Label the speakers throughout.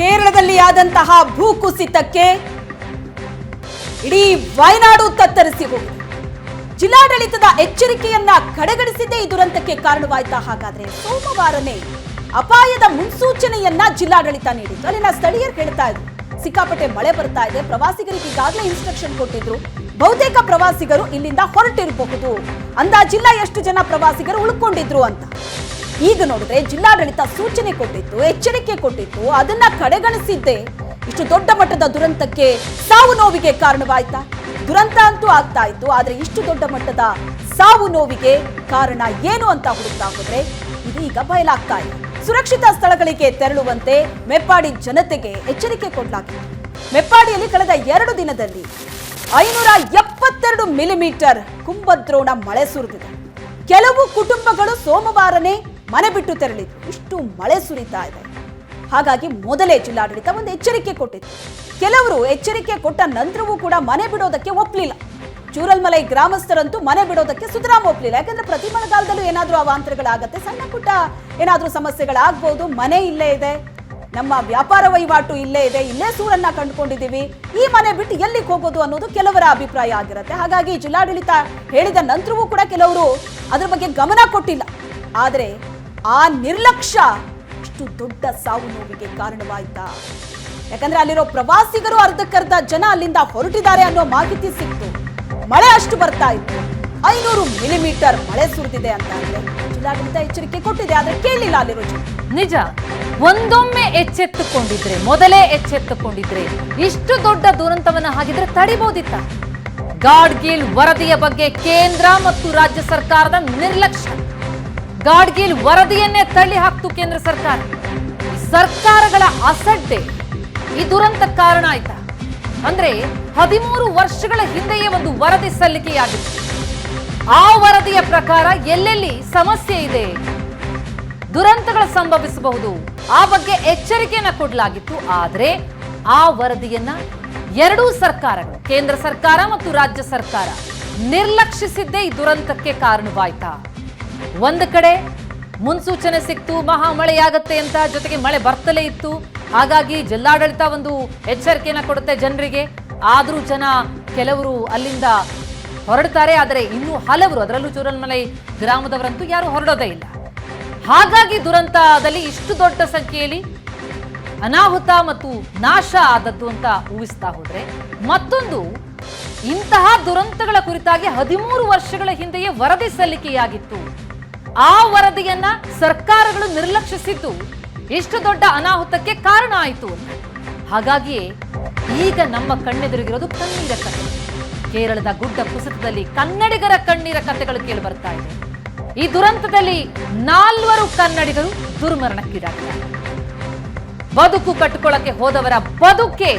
Speaker 1: ಕೇರಳದಲ್ಲಿ ಆದಂತಹ ಭೂಕುಸಿತಕ್ಕೆ ಇಡೀ ವಯನಾಡು ತತ್ತರಿಸಿ ಹೋಗಿದೆ. ಜಿಲ್ಲಾಡಳಿತದ ಎಚ್ಚರಿಕೆಯನ್ನ ಕಡೆಗಣಿಸಿದ್ದೇ ಈ ದುರಂತಕ್ಕೆ ಕಾರಣವಾಯ್ತಾ ಹಾಗಾದ್ರೆ ಸೋಮವಾರನೇ ಅಪಾಯದ ಮುನ್ಸೂಚನೆಯನ್ನ ಜಿಲ್ಲಾಡಳಿತ ನೀಡಿತ್ತು. ಅಲ್ಲಿನ ಸ್ಥಳೀಯರು ಹೇಳ್ತಾ ಇದ್ರು. ಸಿಕ್ಕಾಪಟ್ಟೆ ಮಳೆ ಬರ್ತಾ ಇದೆ. ಪ್ರವಾಸಿಗರಿಗೆ ಈಗಾಗಲೇ ಇನ್ಸ್ಟ್ರಕ್ಷನ್ ಕೊಟ್ಟಿದ್ರು. ಬಹುತೇಕ ಪ್ರವಾಸಿಗರು ಇಲ್ಲಿಂದ ಹೊರಟಿರಬಹುದು. ಅಂದಾಜಿಲ್ಲ ಎಷ್ಟು ಜನ ಪ್ರವಾಸಿಗರು ಉಳ್ಕೊಂಡಿದ್ರು ಅಂತ. ಈಗ ನೋಡಿದ್ರೆ ಜಿಲ್ಲಾಡಳಿತ ಸೂಚನೆ ಕೊಟ್ಟಿತ್ತು, ಎಚ್ಚರಿಕೆ ಕೊಟ್ಟಿತ್ತು, ಅದನ್ನ ಕಡೆಗಣಿಸಿದ್ದೆ. ಇಷ್ಟು ದೊಡ್ಡ ಮಟ್ಟದ ದುರಂತಕ್ಕೆ ಸಾವು ನೋವಿಗೆ ಕಾರಣವಾಯ್ತಾ? ದುರಂತ ಅಂತೂ ಆಗ್ತಾ ಇತ್ತು, ಆದ್ರೆ ಇಷ್ಟು ದೊಡ್ಡ ಮಟ್ಟದ ಸಾವು ನೋವಿಗೆ ಕಾರಣ ಏನು ಅಂತ ಹುಡುಕ್ತಾ ಹೋದ್ರೆ, ಇದೀಗ ಬಯಲಾಗ್ತಾ ಇದೆ. ಸುರಕ್ಷಿತ ಸ್ಥಳಗಳಿಗೆ ತೆರಳುವಂತೆ ಮೆಪ್ಪಾಡಿ ಜನತೆಗೆ ಎಚ್ಚರಿಕೆ ಕೊಡಲಾಗಿದೆ. ಮೆಪ್ಪಾಡಿಯಲ್ಲಿ ಕಳೆದ ಎರಡು ದಿನದಲ್ಲಿ ಐನೂರ ಎಪ್ಪತ್ತೆರಡು ಮಿಲಿಮೀಟರ್ ಕುಂಭದ್ರೋಣ ಮಳೆ ಸುರಿದಿದೆ. ಕೆಲವು ಕುಟುಂಬಗಳು ಸೋಮವಾರನೇ ಮನೆ ಬಿಟ್ಟು ತೆರಳಿದ್ರು. ಇಷ್ಟು ಮಳೆ ಸುರಿತಾ ಇದೆ. ಹಾಗಾಗಿ ಮೊದಲೇ ಜಿಲ್ಲಾಡಳಿತ ಒಂದು ಎಚ್ಚರಿಕೆ ಕೊಟ್ಟಿತ್ತು. ಕೆಲವರು ಎಚ್ಚರಿಕೆ ಕೊಟ್ಟ ನಂತರವೂ ಕೂಡ ಮನೆ ಬಿಡೋದಕ್ಕೆ ಒಪ್ಪಲಿಲ್ಲ ಚೂರಲ್ಮಲೈ ಗ್ರಾಮಸ್ಥರಂತೂ ಮನೆ ಬಿಡೋದಕ್ಕೆ ಸುತರಾಮ್ ಒಪ್ಲಿಲ್ಲ. ಯಾಕಂದ್ರೆ ಪ್ರತಿ ಮಳೆಗಾಲದಲ್ಲೂ ಏನಾದರೂ ಅವಾಂತರಗಳಾಗತ್ತೆ, ಸಣ್ಣ ಪುಟ್ಟ ಏನಾದರೂ ಸಮಸ್ಯೆಗಳಾಗ್ಬೋದು, ಮನೆ ಇಲ್ಲೇ ಇದೆ. ನಮ್ಮ ವ್ಯಾಪಾರ ವಹಿವಾಟು ಇಲ್ಲೇ ಇದೆ, ಇಲ್ಲೇ ಸೂರನ್ನ ಕಂಡುಕೊಂಡಿದ್ದೀವಿ. ಈ ಮನೆ ಬಿಟ್ಟು ಎಲ್ಲಿಗೆ ಹೋಗೋದು ಅನ್ನೋದು ಕೆಲವರ ಅಭಿಪ್ರಾಯ ಆಗಿರುತ್ತೆ. ಹಾಗಾಗಿ ಜಿಲ್ಲಾಡಳಿತ ಹೇಳಿದ ನಂತರವೂ ಕೂಡ ಕೆಲವರು ಅದ್ರ ಬಗ್ಗೆ ಗಮನ ಕೊಟ್ಟಿಲ್ಲ. ಆದರೆ ಆ ನಿರ್ಲಕ್ಷ್ಯ ಅಷ್ಟು ದೊಡ್ಡ ಸಾವು ನೋವಿಗೆ ಕಾರಣವಾಯ್ತಾ? ಯಾಕಂದ್ರೆ ಅಲ್ಲಿರೋ ಪ್ರವಾಸಿಗರು ಅರ್ಧಕ್ಕರ್ಧ ಜನ ಅಲ್ಲಿಂದ ಹೊರಟಿದ್ದಾರೆ ಅನ್ನೋ ಮಾಹಿತಿ ಸಿಕ್ತು. ಮಳೆ ಅಷ್ಟು ಬರ್ತಾ ಇತ್ತು. ಐನೂರು ಮಿಲಿಮೀಟರ್ ಮಳೆ ಸುರಿದಿದೆ ಅಂತ ಅಂದ್ರೆ ಜಿಲ್ಲಾಡಳಿತ ಎಚ್ಚರಿಕೆ ಕೊಟ್ಟಿದೆ, ಆದ್ರೆ ಕೇಳಿಲ್ಲ ಅಲ್ಲಿರೋ
Speaker 2: ನಿಜ, ಒಂದೊಮ್ಮೆ ಎಚ್ಚೆತ್ತುಕೊಂಡಿದ್ರೆ, ಮೊದಲೇ ಎಚ್ಚೆತ್ತುಕೊಂಡಿದ್ರೆ, ಇಷ್ಟು ದೊಡ್ಡ ದುರಂತವನ್ನ ಹಾಗಿದ್ರೆ ತಡಿಬಹುದಿತ್ತ ಗಾಡ್ಗೀಲ್ ವರದಿಯ ಬಗ್ಗೆ ಕೇಂದ್ರ ಮತ್ತು ರಾಜ್ಯ ಸರ್ಕಾರದ ನಿರ್ಲಕ್ಷ್ಯ. ಗಾಡ್ಗೀಲ್ ವರದಿಯನ್ನೇ ತಳ್ಳಿ ಹಾಕ್ತು ಕೇಂದ್ರ ಸರ್ಕಾರ. ಸರ್ಕಾರಗಳ ಅಸಡ್ಡೆ. ಈ ದುರಂತ ಕಾರಣ ಆಯ್ತಾ? ಅಂದ್ರೆ ಹದಿಮೂರು ವರ್ಷಗಳ ಹಿಂದೆಯೇ ಒಂದು ವರದಿ ಸಲ್ಲಿಕೆಯಾಗಿತ್ತು. ಆ ವರದಿಯ ಪ್ರಕಾರ ಎಲ್ಲೆಲ್ಲಿ ಸಮಸ್ಯೆ ಇದೆ? ದುರಂತಗಳು ಸಂಭವಿಸಬಹುದು. ಆ ಬಗ್ಗೆ ಎಚ್ಚರಿಕೆಯನ್ನ ಕೊಡಲಾಗಿತ್ತು. ಆದರೆ ಆ ವರದಿಯನ್ನ ಎರಡೂ ಸರ್ಕಾರಗಳು, ಕೇಂದ್ರ ಸರ್ಕಾರ ಮತ್ತು ರಾಜ್ಯ ಸರ್ಕಾರ ನಿರ್ಲಕ್ಷಿಸಿದ್ದೇ ಈ ದುರಂತಕ್ಕೆ ಕಾರಣವಾಯ್ತಾ? ಒಂದು ಕಡೆ ಮುನ್ಸೂಚನೆ ಸಿಕ್ತು, ಮಹಾ ಮಳೆಯಾಗತ್ತೆ ಅಂತ ಜೊತೆಗೆ ಮಳೆ ಬರ್ತಲೇ ಇತ್ತು. ಹಾಗಾಗಿ ಜಿಲ್ಲಾಡಳಿತ ಒಂದು ಎಚ್ಚರಿಕೆಯನ್ನು ಕೊಡುತ್ತೆ ಜನರಿಗೆ. ಆದರೂ ಜನ ಕೆಲವರು ಅಲ್ಲಿಂದ ಹೊರಡ್ತಾರೆ, ಆದರೆ ಇನ್ನೂ ಹಲವರು, ಅದರಲ್ಲೂ ಚೂರಲ್ಮಲೈ ಗ್ರಾಮದವರಂತೂ ಯಾರು ಹೊರಡೋದೇ ಇಲ್ಲ. ಹಾಗಾಗಿ ದುರಂತದಲ್ಲಿ ಇಷ್ಟು ದೊಡ್ಡ ಸಂಖ್ಯೆಯಲ್ಲಿ ಅನಾಹುತ ಮತ್ತು ನಾಶ ಆದದ್ದು ಅಂತ ಊಹಿಸ್ತಾ ಹೋದ್ರೆ, ಮತ್ತೊಂದು ಇಂತಹ ದುರಂತಗಳ ಕುರಿತಾಗಿ ಹದಿಮೂರು ವರ್ಷಗಳ ಹಿಂದೆಯೇ ವರದಿ ಸಲ್ಲಿಕೆಯಾಗಿತ್ತು. ಆ ವರದಿಯನ್ನ ಸರ್ಕಾರಗಳು ನಿರ್ಲಕ್ಷಿಸಿದ್ದು ಇಷ್ಟು ದೊಡ್ಡ ಅನಾಹುತಕ್ಕೆ ಕಾರಣ ಆಯಿತು ಹಾಗಾಗಿಯೇ ಈಗ ನಮ್ಮ ಕಣ್ಣೆದುರಿಗಿರೋದು ಕಣ್ಣೀರ ಕಥೆ ಕೇರಳದ ಗುಡ್ಡ ಕುಸಿತದಲ್ಲಿ ಕನ್ನಡಿಗರ ಕಣ್ಣೀರ ಕಥೆಗಳು ಕೇಳಿ ಬರ್ತಾ ಇದೆ. ಈ ದುರಂತದಲ್ಲಿ ನಾಲ್ವರು ಕನ್ನಡಿಗರು ದುರ್ಮರಣಕ್ಕೀಡಾಗಿದ್ದಾರೆ. ಬದುಕು ಕಟ್ಟಿಕೊಳ್ಳಕ್ಕೆ ಹೋದವರ ಬದುಕೆ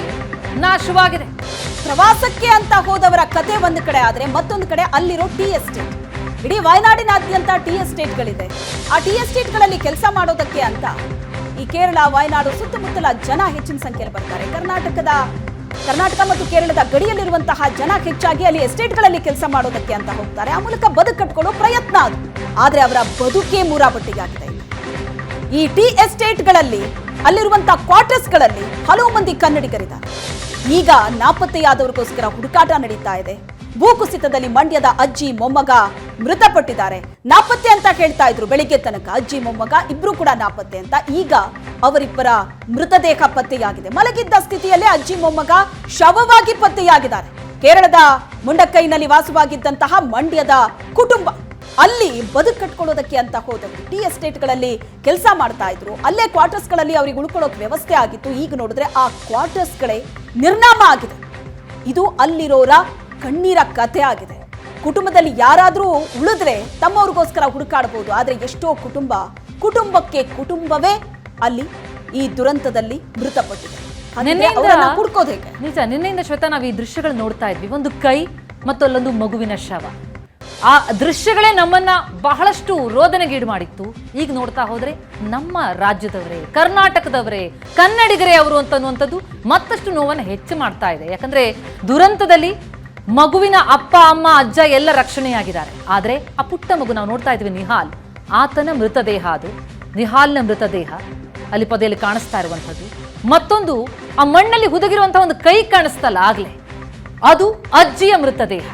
Speaker 2: ನಾಶವಾಗಿದೆ.
Speaker 1: ಪ್ರವಾಸಕ್ಕೆ ಅಂತ ಹೋದವರ ಕತೆ ಒಂದು ಕಡೆ ಆದರೆ ಮತ್ತೊಂದು ಕಡೆ ಅಲ್ಲಿರೋ ಟಿ ಎಸ್ಟೇಟ್. ಇಡೀ ವಯನಾಡಿನಾದ್ಯಂತ ಟಿ ಎಸ್ಟೇಟ್ಗಳಿದೆ. ಆ ಟಿ ಎಸ್ಟೇಟ್ಗಳಲ್ಲಿ ಕೆಲಸ ಮಾಡೋದಕ್ಕೆ ಅಂತ ಈ ಕೇರಳ, ವಯನಾಡು ಸುತ್ತಮುತ್ತಲ ಜನ ಹೆಚ್ಚಿನ ಸಂಖ್ಯೆಯಲ್ಲಿ ಬರ್ತಾರೆ. ಕರ್ನಾಟಕದ, ಕರ್ನಾಟಕ ಮತ್ತು ಕೇರಳದ ಗಡಿಯಲ್ಲಿರುವಂತಹ ಜನ ಹೆಚ್ಚಾಗಿ ಅಲ್ಲಿ ಎಸ್ಟೇಟ್ಗಳಲ್ಲಿ ಕೆಲಸ ಮಾಡೋದಕ್ಕೆ ಅಂತ ಹೋಗ್ತಾರೆ. ಆ ಮೂಲಕ ಬದುಕು ಕಟ್ಕೊಳ್ಳೋ ಪ್ರಯತ್ನ ಅದು. ಆದರೆ ಅವರ ಬದುಕೇ ಮೂರಾಬಟ್ಟಿಗಾಗಿದೆ. ಈ ಟಿ ಎಸ್ಟೇಟ್ಗಳಲ್ಲಿ ಅಲ್ಲಿರುವಂತಹ ಕ್ವಾರ್ಟರ್ಸ್ಗಳಲ್ಲಿ ಹಲವು ಮಂದಿ ಕನ್ನಡಿಗರಿದ್ದಾರೆ. ಈಗ ನಾಪತ್ತೆಯಾದವರಿಗೋಸ್ಕರ ಹುಡುಕಾಟ ನಡೀತಾ ಇದೆ. ಭೂಕುಸಿತದಲ್ಲಿ ಮಂಡ್ಯದ ಅಜ್ಜಿ ಮೊಮ್ಮಗ ಮೃತಪಟ್ಟಿದ್ದಾರೆ. ನಾಪತ್ತೆ ಅಂತ ಹೇಳ್ತಾ ಇದ್ರು. ಬೆಳಿಗ್ಗೆ ತನಕ ಅಜ್ಜಿ ಮೊಮ್ಮಗ ಇಬ್ರು ಕೂಡ ನಾಪತ್ತೆ ಅಂತ. ಈಗ ಅವರಿಬ್ಬರ ಮೃತದೇಹ ಪತ್ತೆಯಾಗಿದೆ. ಮಲಗಿದ್ದ ಸ್ಥಿತಿಯಲ್ಲೇ ಅಜ್ಜಿ ಮೊಮ್ಮಗ ಶವವಾಗಿ ಪತ್ತೆಯಾಗಿದ್ದಾರೆ. ಕೇರಳದ ಮುಂಡಕ್ಕೈನಲ್ಲಿ ವಾಸವಾಗಿದ್ದಂತಹ ಮಂಡ್ಯದ ಕುಟುಂಬ ಅಲ್ಲಿ ಬದುಕು ಕಟ್ಕೊಳ್ಳೋದಕ್ಕೆ ಅಂತ ಹೋದವರು. ಟಿ ಎಸ್ಟೇಟ್ಗಳಲ್ಲಿ ಕೆಲಸ ಮಾಡ್ತಾ ಇದ್ರು. ಅಲ್ಲೇ ಕ್ವಾರ್ಟರ್ಸ್ಗಳಲ್ಲಿ ಅವ್ರಿಗೆ ಉಳ್ಕೊಳ್ಳೋಕೆ ವ್ಯವಸ್ಥೆ ಆಗಿತ್ತು. ಈಗ ನೋಡಿದ್ರೆ ಆ ಕ್ವಾರ್ಟರ್ಸ್ಗಳೇ ನಿರ್ನಾಮ ಆಗಿದೆ. ಇದು ಅಲ್ಲಿರೋರ ಕಣ್ಣೀರ ಕಥೆ ಆಗಿದೆ. ಕುಟುಂಬದಲ್ಲಿ ಯಾರಾದರೂ ಉಳಿದ್ರೆ ತಮ್ಮವ್ರಿಗೋಸ್ಕರ ಹುಡುಕಾಡಬಹುದು ಆದರೆ ಎಷ್ಟೋ ಕುಟುಂಬ ಕುಟುಂಬಕ್ಕೆ ಕುಟುಂಬವೇ ಅಲ್ಲಿ ಈ ದುರಂತದಲ್ಲಿ ಮೃತಪಟ್ಟಿದೆ. ಹುಡ್ಕೋದು ಹೇಗೆ?
Speaker 2: ನಿಜ ನಿನ್ನೆಯಿಂದ ಶ್ವೇತಾ ನಾವು ಈ ದೃಶ್ಯಗಳು ನೋಡ್ತಾ ಇದ್ವಿ. ಒಂದು ಕೈ ಮತ್ತು ಅಲ್ಲೊಂದು ಮಗುವಿನ ಶವ. ಆ ದೃಶ್ಯಗಳೇ ನಮ್ಮನ್ನ ಬಹಳಷ್ಟು ರೋದನೆಗೀಡು ಮಾಡಿತ್ತು. ಈಗ ನೋಡ್ತಾ ಹೋದ್ರೆ ನಮ್ಮ ರಾಜ್ಯದವರೇ ಕರ್ನಾಟಕದವರೇ ಕನ್ನಡಿಗರೇ ಅವರು ಅಂತನ್ನುವಂಥದ್ದು ಮತ್ತಷ್ಟು ನೋವನ್ನು ಹೆಚ್ಚು ಮಾಡ್ತಾ ಇದೆ. ಯಾಕಂದ್ರೆ ದುರಂತದಲ್ಲಿ ಮಗುವಿನ ಅಪ್ಪ, ಅಮ್ಮ, ಅಜ್ಜ ಎಲ್ಲ ರಕ್ಷಣೆಯಾಗಿದ್ದಾರೆ. ಆದರೆ ಆ ಪುಟ್ಟ ಮಗು ನಾವು ನೋಡ್ತಾ ಇದ್ವಿ ನಿಹಾಲ್. ಆತನ ಮೃತದೇಹ ಅದು. ನಿಹಾಲ್ನ ಮೃತದೇಹ ಅಲ್ಲಿ ಪದೆಯಲ್ಲಿ ಕಾಣಿಸ್ತಾ ಇರುವಂಥದ್ದು. ಮತ್ತೊಂದು, ಆ ಮಣ್ಣಲ್ಲಿ ಹುದುಗಿರುವಂತಹ ಒಂದು ಕೈ ಕಾಣಿಸ್ತಲ್ಲ ಆಗ್ಲೇ. ಅದು ಅಜ್ಜಿಯ ಮೃತದೇಹ.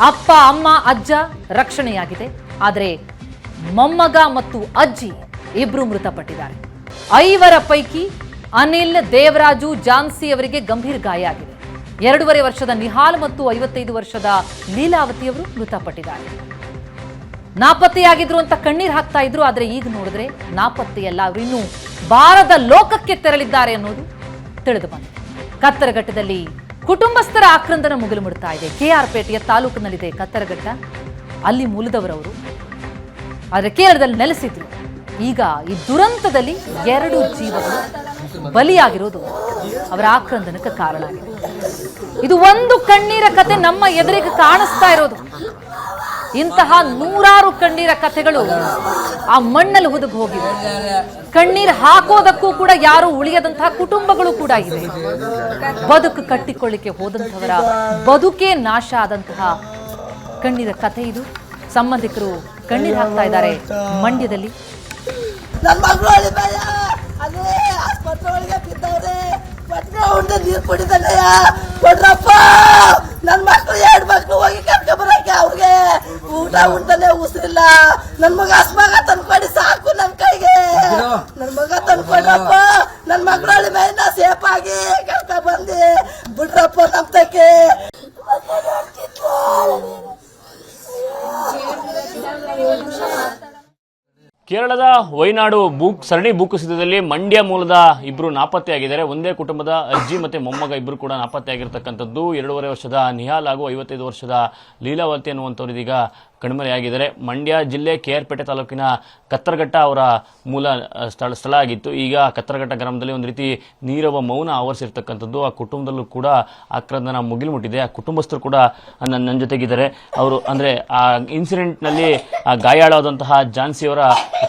Speaker 2: ಅಪ್ಪ, ಅಮ್ಮ, ಅಜ್ಜ ರಕ್ಷಣೆಯಾಗಿದೆ. ಆದರೆ ಮೊಮ್ಮಗ ಮತ್ತು ಅಜ್ಜಿ ಇಬ್ರು ಮೃತಪಟ್ಟಿದ್ದಾರೆ. ಐವರ ಪೈಕಿ ಅನಿಲ್ ದೇವರಾಜು ಜಾನ್ಸಿ ಅವರಿಗೆ ಗಂಭೀರ ಗಾಯ ಆಗಿದೆ. ಎರಡೂವರೆ ವರ್ಷದ ನಿಹಾಲ್ ಮತ್ತು ಐವತ್ತೈದು ವರ್ಷದ ಲೀಲಾವತಿಯವರು ಮೃತಪಟ್ಟಿದ್ದಾರೆ. ನಾಪತ್ತೆಯಾಗಿದ್ರು ಅಂತ ಕಣ್ಣೀರು ಹಾಕ್ತಾ ಇದ್ರು, ಆದ್ರೆ ಈಗ ನೋಡಿದ್ರೆ ನಾಪತ್ತೆಯಲ್ಲ ಅವರು ಇನ್ನು ಬಾರದ ಲೋಕಕ್ಕೆ ತೆರಳಿದ್ದಾರೆ ಅನ್ನೋದು ತಿಳಿದು ಬಂದಿದೆ. ಕತ್ತರಘಟ್ಟದಲ್ಲಿ ಕುಟುಂಬಸ್ಥರ ಆಕ್ರಂದನ ಮುಗಿಲು ಮುಡ್ತಾ ಇದೆ. ಕೆಆರ್ ಪೇಟೆಯ ತಾಲೂಕಿನಲ್ಲಿದೆ ಕತ್ತರಘಟ್ಟ. ಅಲ್ಲಿ ಮೂಲದವರವರು ಆದ್ರೆ ಕೇರಳದಲ್ಲಿ ನೆಲೆಸಿದ್ರು. ಈಗ ಈ ದುರಂತದಲ್ಲಿ ಎರಡು ಜೀವಗಳು ಬಲಿಯಾಗಿರೋದು ಅವರ ಆಕ್ರಂದನಕ್ಕೆ ಕಾರಣ ಆಗಿದೆ. ಇದು ಒಂದು ಕಣ್ಣೀರ ಕತೆ ನಮ್ಮ ಎದುರಿಗೆ ಕಾಣಿಸ್ತಾ ಇರೋದು. ಇಂತಹ ನೂರಾರು ಕಣ್ಣೀರ ಕಥೆಗಳು ಆ ಮಣ್ಣಲ್ಲಿ ಹುದುಗ್ ಹೋಗಿವೆ. ಕಣ್ಣೀರು ಹಾಕೋದಕ್ಕೂ ಕೂಡ ಯಾರು ಉಳಿಯದಂತಹ ಕುಟುಂಬಗಳು ಕೂಡ ಇದೆ. ಬದುಕು ಕಟ್ಟಿಕೊಳ್ಳಿಕ್ಕೆ ಹೋದಂಥವರ ಬದುಕೇ ನಾಶ ಆದಂತಹ ಕಣ್ಣೀರ ಕಥೆ ಇದು. ಸಂಬಂಧಿಕರು ಕಣ್ಣೀರು ಹಾಕ್ತಾ ಇದ್ದಾರೆ ಮಂಡ್ಯದಲ್ಲಿ.
Speaker 3: ನನ್ನ ಆಸ್ಪತ್ರೆ ಒಳಗೆ ಬಿದ್ದವ್ರೆ. ಪತ್ರ ಹೊಡೆದ ನೀರು ಕುಡಿದಲ್ಲಯ್ಯ. ಕೊಡ್ರಪ್ಪ. ನನ್ನ ಮಕ್ಳು, ಎರಡು ಮಕ್ಳು ಹೋಗಿ ಕರ್ಕೊ ಬರಕ್ಕೆ ಅವ್ರಿಗೆ. ಊಟ ಉಂಟಲ್ಲೇ, ಉಸಿರಿಲ್ಲ. ನನ್ ಮಗ ಹಸ್ಮಗ ತಂದ್ಕೊಡಿ ಸಾಕು ನನ್ ಕೈಗೆ. ನನ್ ಮಗ ತಂದ್ಕೊಡ್ರಪ್ಪ. ನನ್ ಮಗಳು ಅಳಿಬಾಯನ್ನ ಸೇಫ್ ಆಗಿ ಕರ್ಕೊ ಬಂದಿ. ಬಿಡ್ರಪ್ಪ ನಮ್ ತಕ್ಕೆ.
Speaker 4: ಕೇರಳದ ವೈನಾಡು ಭೂ ಸರಣಿ ಭೂಕುಸಿತದಲ್ಲಿ ಮಂಡ್ಯ ಮೂಲದ ಇಬ್ಬರು ನಾಪತ್ತೆಯಾಗಿದ್ದಾರೆ. ಒಂದೇ ಕುಟುಂಬದ ಅಜ್ಜಿ ಮತ್ತು ಮೊಮ್ಮಗ ಇಬ್ಬರು ಕೂಡ ನಾಪತ್ತೆಯಾಗಿರ್ತಕ್ಕಂಥದ್ದು. ಎರಡೂವರೆ ವರ್ಷದ ನಿಹಾಲ್ ಹಾಗೂ ಐವತ್ತೈದು ವರ್ಷದ ಲೀಲಾವತಿ ಅನ್ನುವಂಥವ್ರು ಇದೀಗ ಕಣ್ಮರೆಯಾಗಿದ್ದಾರೆ ಮಂಡ್ಯ ಜಿಲ್ಲೆ ಕೆ ಆರ್ ಪೇಟೆ ತಾಲೂಕಿನ ಕತ್ತರಘಟ್ಟ ಅವರ ಮೂಲ ಸ್ಥಳ ಸ್ಥಳ ಆಗಿತ್ತು. ಈಗ ಕತ್ತರಘಟ್ಟ ಗ್ರಾಮದಲ್ಲಿ ಒಂದು ರೀತಿ ನೀರವ ಮೌನ ಆವರಿಸಿರ್ತಕ್ಕಂಥದ್ದು. ಆ ಕುಟುಂಬದಲ್ಲೂ ಕೂಡ ಆಕ್ರಂದನ ಮುಗಿಲು ಮುಟ್ಟಿದೆ ಆ ಕುಟುಂಬಸ್ಥರು ಕೂಡ ನನ್ನ ನನ್ನ ಜೊತೆಗಿದ್ದಾರೆ. ಅವರು ಅಂದರೆ ಆ ಇನ್ಸಿಡೆಂಟ್ನಲ್ಲಿ ಆ ಗಾಯಾಳಾದಂತಹ ಝಾನ್ಸಿಯವರ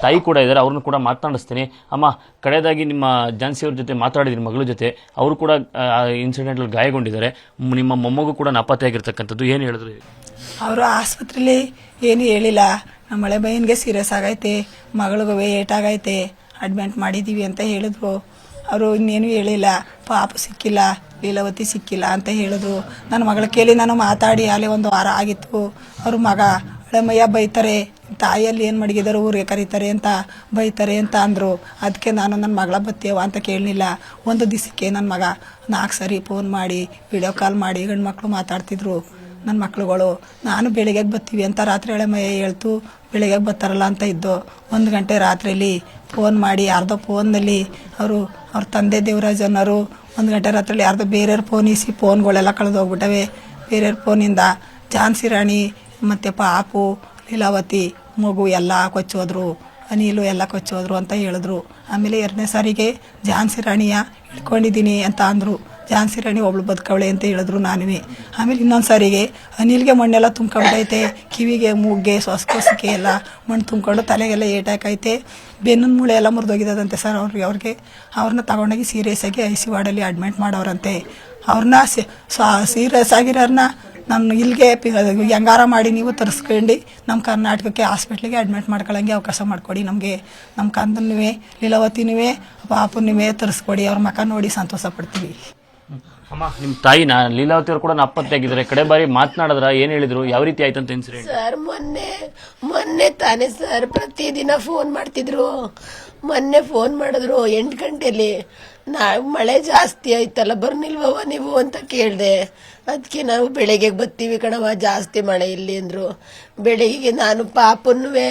Speaker 4: ತಾಯಿ ಕೂಡ ಇದ್ದಾರೆ. ಅವ್ರನ್ನ ಕೂಡ ಮಾತನಾಡಿಸ್ತೀನಿ. ಅಮ್ಮ, ಕಡೆಯದಾಗಿ ನಿಮ್ಮ ಝಾನ್ಸಿಯವ್ರ ಜೊತೆ ಮಾತಾಡಿದ್ದೀನಿ ಮಗಳ ಜೊತೆ. ಅವರು ಕೂಡ, ಆ ಇನ್ಸಿಡೆಂಟಲ್ಲಿ ಗಾಯಗೊಂಡಿದ್ದಾರೆ. ನಿಮ್ಮ ಮೊಮ್ಮಗೂ ಕೂಡ ನಾಪತ್ತೆಯಾಗಿರ್ತಕ್ಕಂಥದ್ದು. ಏನು ಹೇಳಿದ್ರು?
Speaker 3: ಅವರು ಆಸ್ಪತ್ರೆಲಿ ಏನು ಹೇಳಿಲ್ಲ. ನಮ್ಮ ಮಳೆ ಬೈಯನಿಗೆ ಸೀರಿಯಸ್ ಆಗೈತೆ. ಮಗಳಿಗೂ ಏಟಾಗೈತೆ ಅಡ್ಮಿಂಟ್ ಮಾಡಿದ್ದೀವಿ ಅಂತ ಹೇಳಿದ್ರು ಅವರು ಇನ್ನೇನು ಹೇಳಿಲ್ಲ. ಪಾಪ ಸಿಕ್ಕಿಲ್ಲ. ಲೀಲಾವತಿ ಸಿಕ್ಕಿಲ್ಲ ಅಂತ ಹೇಳಿದ್ರು. ನನ್ನ ಮಗಳ ಕೇಳಿ ನಾನು ಮಾತಾಡಿ ಅಲ್ಲಿ ಒಂದು ವಾರ ಆಗಿತ್ತು. ಅವ್ರ ಮಗ ಹಳೆಮಯ್ಯ ಬೈತಾರೆ. ತಾಯಿಯಲ್ಲಿ ಏನು ಮಡಗಿದಾರೆ ಊರಿಗೆ ಕರೀತಾರೆ ಅಂತ ಬೈತಾರೆ ಅಂತ ಅಂದರು. ಅದಕ್ಕೆ ನಾನು ನನ್ನ ಮಗಳ ಬತ್ತೇವ ಅಂತ ಕೇಳಲಿಲ್ಲ. ಒಂದು ದಿವಸಕ್ಕೆ ನನ್ನ ಮಗ ನಾಲ್ಕು ಸರಿ ಫೋನ್ ಮಾಡಿ ವಿಡಿಯೋ ಕಾಲ್ ಮಾಡಿ ಗಂಡು ಮಕ್ಕಳು ಮಾತಾಡ್ತಿದ್ರು. ನನ್ನ ಮಕ್ಳುಗಳು, ನಾನು ಬೆಳಿಗ್ಗೆ ಬರ್ತೀವಿ ಅಂತ ರಾತ್ರಿ ಎಳೆಮಯ್ಯ ಹೇಳ್ತು ಬೆಳಿಗ್ಗೆ ಬರ್ತಾರಲ್ಲ ಅಂತ ಇದ್ದು, ಒಂದು ಗಂಟೆ ರಾತ್ರಿಯಲ್ಲಿ ಫೋನ್ ಮಾಡಿ, ಯಾರ್ದೋ ಫೋನಲ್ಲಿ ಅವರು, ಅವ್ರ ತಂದೆ ದೇವರಾಜ್ ಅನ್ನೋರು ಒಂದು ಗಂಟೆ ರಾತ್ರಿಯಲ್ಲಿ ಯಾರ್ದೋ ಬೇರೆಯವ್ರ ಫೋನ್ ಇಸಿ ಫೋನ್ಗಳೆಲ್ಲ ಕಳೆದು ಹೋಗ್ಬಿಟ್ಟವೆ ಬೇರೆಯವ್ರ ಫೋನಿಂದ ಝಾನ್ಸಿ ರಾಣಿ, ಮತ್ತು ಪಾಪು, ಲೀಲಾವತಿ, ಮಗು ಎಲ್ಲ ಕೊಚ್ಚೋದ್ರು, ಅನಿಲು ಎಲ್ಲ ಕೊಚ್ಚೋದ್ರು ಅಂತ ಹೇಳಿದ್ರು. ಆಮೇಲೆ ಎರಡನೇ ಸಾರಿಗೆ ಝಾನ್ಸಿ ರಾಣಿಯ ಇಟ್ಕೊಂಡಿದ್ದೀನಿ ಅಂತ ಅಂದರು. ಝಾನ್ಸಿ ರಾಣಿ ಒಬ್ಳು ಬದುಕವಳೆ ಅಂತ ಹೇಳಿದ್ರು ನಾನುವೇ. ಆಮೇಲೆ ಇನ್ನೊಂದು ಸಾರಿಗೆ, ಅನಿಲ್ಗೆ ಮಣ್ಣೆಲ್ಲ ತುಂಬ್ಕೊಂಡೈತೆ ಕಿವಿಗೆ, ಮೂಗ್ಗೆ ಸೊಸಕೊಸಕ್ಕೆ ಎಲ್ಲ ಮಣ್ಣು ತುಂಬ್ಕೊಂಡು ತಲೆಗೆಲ್ಲ ಏಟಾಕೈತೆ ಬೆನ್ನಿನ ಮೂಳೆ ಎಲ್ಲ ಮುರಿದೋಗಿದ್ದಂತೆ ಸರ್ ಅವ್ರಿಗೆ ಅವ್ರಿಗೆ. ಅವ್ರನ್ನ ತಗೊಂಡೋಗಿ ಸೀರಿಯಸ್ ಆಗಿ ಐ ಸಿ ವಾರ್ಡಲ್ಲಿ ಅಡ್ಮಿಟ್ ಮಾಡೋರಂತೆ. ಅವ್ರನ್ನ ಸೀರಿಯಸ್ ಆಗಿರೋರ್ನ ನಾನು ಇಲ್ಲಿಗೆ ಹೆಂಗಾರ ಮಾಡಿ ನೀವು ತರಿಸ್ಕೊಂಡು ನಮ್ಮ ಕರ್ನಾಟಕಕ್ಕೆ ಹಾಸ್ಪಿಟ್ಲಿಗೆ ಅಡ್ಮಿಟ್ ಮಾಡ್ಕೊಳ್ಳಂಗೆ ಅವಕಾಶ ಮಾಡಿಕೊಡಿ ನಮಗೆ. ನಮ್ಮ ಕಂದನೂ ಲೀಲಾವತಿನೂ ಪಾಪನೂ ತರಿಸ್ಕೊಡಿ, ಅವ್ರ ಮಕ ನೋಡಿ ಸಂತೋಷ ಪಡ್ತೀವಿ.
Speaker 4: ಅಮ್ಮ ನಿಮ್ಮ ತಾಯಿ ನಾ ಲೀಲಾವತಿ ಅವ್ರು ಕೂಡ ನಾಪತ್ತೆಯಾಗಿದ್ದಾರೆ ಕಡೆ ಬಾರಿ ಮಾತನಾಡಿದ್ರ ಏನು ಹೇಳಿದ್ರು? ಯಾವ ರೀತಿ ಆಯ್ತಂತ ಇನ್ಸಿಡೆಂಟ್?
Speaker 5: ಸರ್, ಮೊನ್ನೆ ಮೊನ್ನೆ ತಾನೇ ಸರ್ ಪ್ರತಿದಿನ ಫೋನ್ ಮಾಡ್ತಿದ್ರು. ಮೊನ್ನೆ ಫೋನ್ ಮಾಡಿದ್ರು ಎಂಟು ಗಂಟೆಲಿ. ನಾ ಮಳೆ ಜಾಸ್ತಿ ಆಯ್ತಲ್ಲ ಬರ್ನಿಲ್ವವ ನೀವು ಅಂತ ಕೇಳಿದೆ. ಅದಕ್ಕೆ ನಾವು ಬೆಳಗ್ಗೆ ಬತ್ತೀವಿ ಕಣವ ಜಾಸ್ತಿ ಮಳೆ ಇಲ್ಲಿ ಅಂದ್ರು. ಬೆಳಿಗ್ಗೆ ನಾನು ಪಾಪನ್ನುವೆ,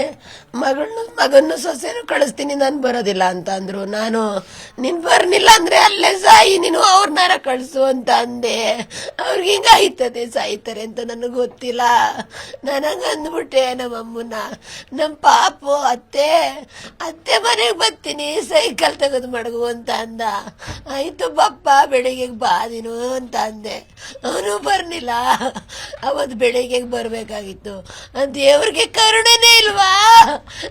Speaker 5: ಮಗಳನ್ನ ಮಗನ್ನು ಸೊಸೆನು ಕಳಿಸ್ತೀನಿ, ನಾನು ಬರೋದಿಲ್ಲ ಅಂತ ಅಂದ್ರು. ನಾನು, ನೀನ್ ಬರ್ನಿಲ್ಲ ಅಂದ್ರೆ ಅಲ್ಲೇ ಸಾಯಿ, ನೀನು ಅವ್ರನ್ನಾರ ಕಳಿಸು ಅಂತ ಅಂದೆ. ಅವ್ರಿಗೆ ಹಿಂಗ ಆಯ್ತದೆ ಸಾಯ್ತಾರೆ ಅಂತ ನನಗೆ ಗೊತ್ತಿಲ್ಲ. ನನಗೆ ಅಂದ್ಬಿಟ್ಟೆ ನಮ್ಮ ಅಮ್ಮನ ನಮ್ಮ ಪಾಪು, ಅತ್ತೆ ಅತ್ತೆ ಮನೆಗೆ ಬರ್ತೀನಿ ಸೈಕಲ್ ತೆಗೆದು ಮಡಗು ಅಂತ ಅಂದ. ಆಯ್ತು ಪಪ್ಪ, ಬೆಳಿಗ್ಗೆ ಬಾ, ನೀನು ಅಂತ ಅಂದೆ. ಅವನು ಬರ್ನಿಲ್ಲ ಅವತ್ತು ಬೆಳಿಗ್ಗೆ ಬರ್ಬೇಕಾಗಿತ್ತು. ದೇವ್ರಿಗೆ ಕರುಣೆನೇ ಇಲ್ವಾ?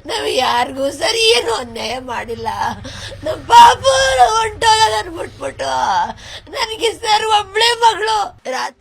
Speaker 5: ನಾವು ಯಾರಿಗೂ ಸರಿ ಏನು ಅನ್ಯಾಯ ಮಾಡಿಲ್ಲ. ನಮ್ಮ ಪಾಪು ಹೊಂಟೋಗದ ಅನ್ಬಿಟ್ಬಿಟ್ಟು ನನಗೆ ಸರ್ ಒಬ್ಳೆ ಮಗಳು. ರಾತ್ರಿ